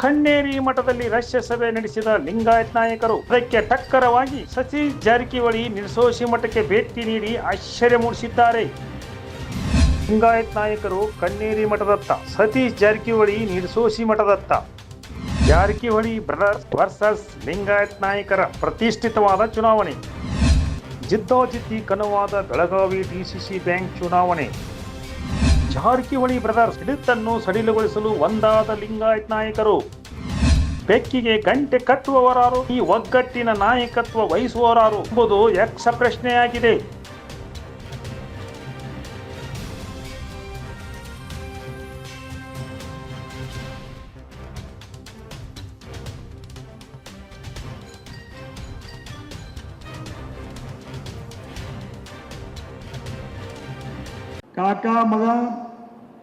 ಕಣ್ಣೇರಿ ಮಠದಲ್ಲಿ ರಷ್ಯ ಸಭೆ ನಡೆಸಿದ ಲಿಂಗಾಯತ್ ನಾಯಕರು ಅದಕ್ಕೆ ಟಕ್ಕರವಾಗಿ ಸತೀಶ್ ಜಾರಕಿಹೊಳಿ ನಿರ್ಸೋಸಿ ಮಠಕ್ಕೆ ಭೇಟಿ ನೀಡಿ ಆಶ್ಚರ್ಯ ಮೂಡಿಸಿದ್ದಾರೆ. ಲಿಂಗಾಯತ್ ನಾಯಕರು ಕಣ್ಣೇರಿ ಮಠದತ್ತ, ಸತೀಶ್ ಜಾರಕಿಹೊಳಿ ನಿರ್ಸೋಸಿ ಮಠದತ್ತ. ಜಾರಕಿಹೊಳಿ ಬ್ರದರ್ಸ್ ವರ್ಸಸ್ ಲಿಂಗಾಯತ್ ನಾಯಕರ ಪ್ರತಿಷ್ಠಿತವಾದ ಚುನಾವಣೆ. ಜಿದ್ದೋಜಿದ್ದಿ ಕನುವಾದ ಬೆಳಗಾವಿ ಡಿಸಿಸಿ ಬ್ಯಾಂಕ್ ಚುನಾವಣೆ. ಜಾರಕಿಹೊಳಿ ಬ್ರದರ್ಸ್ ಹಿಡಿತನ್ನು ಸಡಿಲಗೊಳಿಸಲು ಒಂದಾದ ಲಿಂಗಾಯತ್ ನಾಯಕರು. ಬೆಕ್ಕಿಗೆ ಗಂಟೆ ಕಟ್ಟುವವರಾರು, ಈ ಒಗ್ಗಟ್ಟಿನ ನಾಯಕತ್ವ ವಹಿಸುವವರಾರು ಎಂಬುದು ಯಕ್ಷ ಪ್ರಶ್ನೆಯಾಗಿದೆ ಕಾಕ ಮಗ,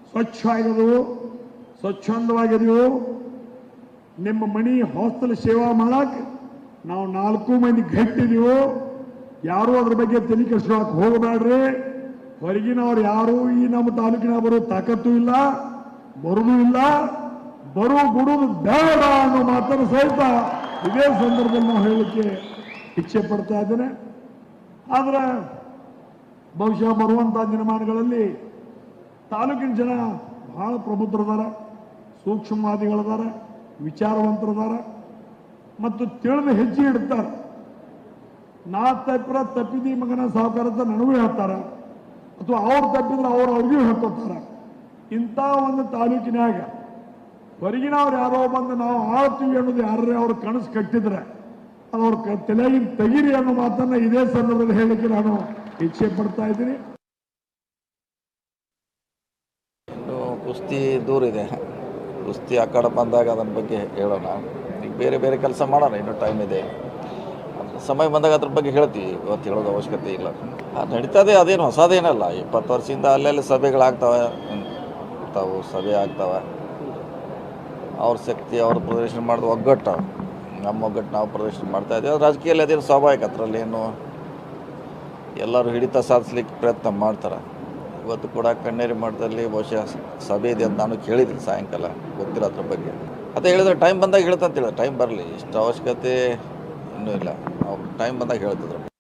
ಸ್ವಚ್ಛ ಆಗಿದವು ಸ್ವಚ್ಛಂದವಾಗಿದೆವು ನಿಮ್ಮ ಮನಿ ಹಾಸ್ಟೆಲ್ ಸೇವಾ ಮಾಡಕ್ಕೆ ನಾವು ನಾಲ್ಕು ಮಂದಿ ಗಟ್ಟಿದೀವು ಯಾರು ಅದ್ರ ಬಗ್ಗೆ ತಲೆ ಹೋಗಬೇಡ್ರಿ. ಹೊರಗಿನವ್ರು ಯಾರು ಈ ನಮ್ಮ ತಾಲೂಕಿನ ಬರೋ ತಾಕತ್ತು ಇಲ್ಲ, ಬರುದು ಇಲ್ಲ. ಬರು ಬಿಡುವುದು ಬೇಡ ಅನ್ನೋ ಮಾತನ್ನು ಸಹಿತ ಇದೇ ಸಂದರ್ಭದಲ್ಲಿ ನಾವು ಹೇಳಲಿಕ್ಕೆ ಇಚ್ಛೆ ಪಡ್ತಾ ಇದ್ದೇನೆ. ಆದ್ರೆ ಬಹುಶಃ ಬರುವಂತಹ ದಿನಮಾನಗಳಲ್ಲಿ ತಾಲೂಕಿನ ಜನ ಬಹಳ ಪ್ರಬುದ್ಧರದಾರ ಸೂಕ್ಷ್ಮವಾದಿಗಳದಾರ ವಿಚಾರವಂತರದಾರ ಮತ್ತು ತಿಳಿದು ಹೆಜ್ಜೆ ಇಡ್ತಾರೆ. ನಾ ತಪ್ಪಿರ ತಪ್ಪಿದಿ ಮಗನ ಸಹಕಾರದ ನನಗೂ ಹೇಳ್ತಾರ, ಅಥವಾ ಅವ್ರು ತಪ್ಪಿದ್ರೆ ಅವ್ರು ಅವ್ರಿಗೂ ಹೇಳ್ಕೊತಾರೆ ಇಂಥ ಒಂದು ತಾಲೂಕಿನಾಗ ಹೊರಗಿನವ್ರು ಯಾರೋ ಬಂದು ನಾವು ಆಳ್ತೀವಿ ಅನ್ನೋದು ಯಾರೇ ಅವ್ರ ಕನಸು ಕಟ್ಟಿದ್ರೆ ಅದು ಅವ್ರ ತಲೆಗಿನ ತೆಗಿರಿ ಅನ್ನೋ ಮಾತನ್ನ ಇದೇ ಸಂದರ್ಭದಲ್ಲಿ ಹೇಳಲಿಕ್ಕೆ ನಾನು ಇಚ್ಛೆ ಪಡ್ತಾ ಇದ್ದೀನಿ ಕುಸ್ತಿ ದೂರ ಇದೆ. ಕುಸ್ತಿ ಆ ಕಡೆ ಬಂದಾಗ ಅದರ ಬಗ್ಗೆ ಹೇಳೋಣ. ಈಗ ಬೇರೆ ಬೇರೆ ಕೆಲಸ ಮಾಡೋಣ, ಇನ್ನೂ ಟೈಮ್ ಇದೆ. ಸಮಯ ಬಂದಾಗ ಅದ್ರ ಬಗ್ಗೆ ಹೇಳ್ತೀವಿ. ಇವತ್ತು ಹೇಳೋದು ಅವಶ್ಯಕತೆ ಇಲ್ಲ. ಅದು ನಡೀತದೆ, ಅದೇನು ಹೊಸದೇನಲ್ಲ. ಇಪ್ಪತ್ತು ವರ್ಷದಿಂದ ಅಲ್ಲೆಲ್ಲಿ ಸಭೆಗಳಾಗ್ತವೆ ತಾವು ಸಭೆ ಆಗ್ತವೆ. ಅವ್ರ ಶಕ್ತಿ, ಅವ್ರ ಪ್ರದರ್ಶನ ಮಾಡೋದು ಒಗ್ಗಟ್ಟು. ನಮ್ಮ ಒಗ್ಗಟ್ಟು ನಾವು ಪ್ರದರ್ಶನ ಮಾಡ್ತಾ ಇದ್ದೀವಿ. ರಾಜಕೀಯದಲ್ಲಿ ಅದೇನು ಸ್ವಾಭಾವಿಕ? ಅದರಲ್ಲಿ ಏನು ಎಲ್ಲರೂ ಹಿಡಿತ ಸಾಧಿಸ್ಲಿಕ್ಕೆ ಪ್ರಯತ್ನ ಮಾಡ್ತಾರೆ. ಇವತ್ತು ಕೂಡ ಕಣ್ಣೇರಿ ಮಠದಲ್ಲಿ ಬಹುಶಃ ಸಭೆ ಇದೆ ಅಂತ ನಾನು ಕೇಳಿದ್ದೀನಿ ಸಾಯಂಕಾಲ. ಗೊತ್ತಿಲ್ಲ ಅದ್ರ ಬಗ್ಗೆ. ಅದೇ ಹೇಳಿದ್ರೆ ಟೈಮ್ ಬಂದಾಗ ಹೇಳ್ತಂತ ಹೇಳಿದ್ರೆ ಟೈಮ್ ಬರಲಿ. ಇಷ್ಟು ಅವಶ್ಯಕತೆ ಇನ್ನೂ ಇಲ್ಲ. ಅವ್ರು ಟೈಮ್ ಬಂದಾಗ ಹೇಳ್ತಿದ್ರು.